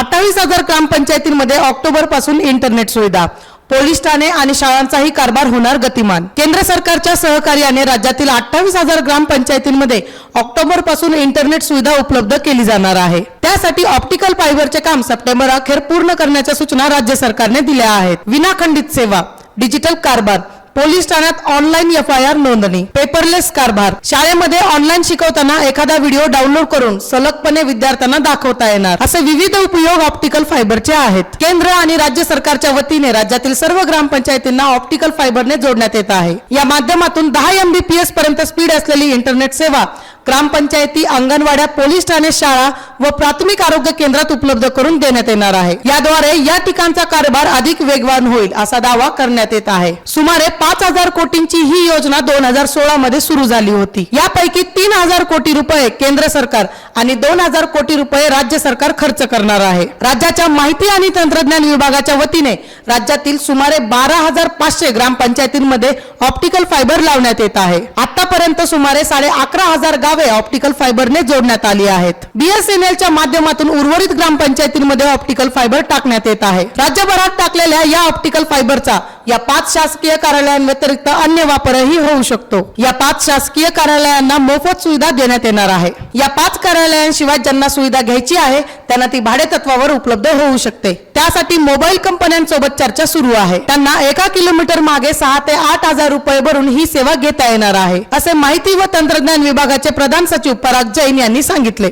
अठ्ठावीस हजार ग्रामपंचायतींमध्ये ऑक्टोबरपासून इंटरनेट सुविधा पोलीस ठाणे आणि शाळांचाही कारभार होणार गतिमान. केंद्र सरकारच्या सहकार्याने राज्यातील अठ्ठावीस हजार ग्रामपंचायतींमध्ये ऑक्टोबरपासून इंटरनेट सुविधा उपलब्ध केली जाणार आहे. त्यासाठी ऑप्टिकल फायबरचे काम सप्टेंबर अखेर पूर्ण करण्याच्या सूचना राज्य सरकारने दिल्या आहेत. विनाखंडित सेवा डिजिटल कारभार पोलीस ठाण्यात ऑनलाईन एफ आय आर नोंदणी पेपरलेस कारभार. शाळेमध्ये ऑनलाईन शिकवताना एखादा व्हिडिओ डाउनलोड करून सलगपणे विद्यार्थ्यांना दाखवता येणार. असे विविध उपयोग ऑप्टिकल फायबरचे आहेत. केंद्र आणि राज्य सरकारच्या वतीने राज्यातील सर्व ग्रामपंचायतींना ऑप्टिकल फायबरने जोडण्यात येत आहे. या माध्यमातून दहा एमबीपीएस पर्यंत स्पीड असलेली इंटरनेट सेवा ग्रामपंचायती अंगणवाड्या पोलीस ठाणे शाळा व प्राथमिक आरोग्य केंद्रात उपलब्ध करून देण्यात येणार आहे. याद्वारे या ठिकाणचा कारभार अधिक वेगवान होईल असा दावा करण्यात येत आहे. सुमारे पाच हजार कोटींची ही योजना दोन हजार सोळा मध्ये सुरू झाली होती. यापैकी तीन हजार कोटी रुपये केंद्र सरकार आणि दोन हजार कोटी रुपये राज्य सरकार खर्च करणार आहे. राज्याच्या माहिती आणि तंत्रज्ञान विभागाच्या वतीने राज्यातील सुमारे बारा हजार पाचशे ग्रामपंचायतींमध्ये ऑप्टिकल फायबर लावण्यात येत आहे. आतापर्यंत सुमारे साडे अकरा हजार गावे ऑप्टिकल फायबरने जोडण्यात आली आहेत. बीएसएनएलच्या माध्यमातून उर्वरित ग्रामपंचायतींमध्ये ऑप्टिकल फायबर टाकण्यात येत आहे. राज्यभरात टाकलेल्या या ऑप्टिकल फायबरचा या पाच शासकीय कार्यालयांव्यतिरिक्त अन्य वापरही होऊ शकतो. या पाच शासकीय कार्यालयांना मोफत सुविधा देण्यात येणार आहे. या पाच कार्यालयांशिवाय ज्यांना सुविधा घ्यायची आहे त्यांना ती भाडेतत्वावर उपलब्ध होऊ शकते. त्यासाठी मोबाईल कंपन्यांसोबत चर्चा सुरू आहे. त्यांना एका किलोमीटर मागे सहा ते आठ हजार रुपये भरून ही सेवा घेता येणार आहे असे माहिती व तंत्रज्ञान विभागाचे प्रधान सचिव पराग जैन यांनी सांगितले.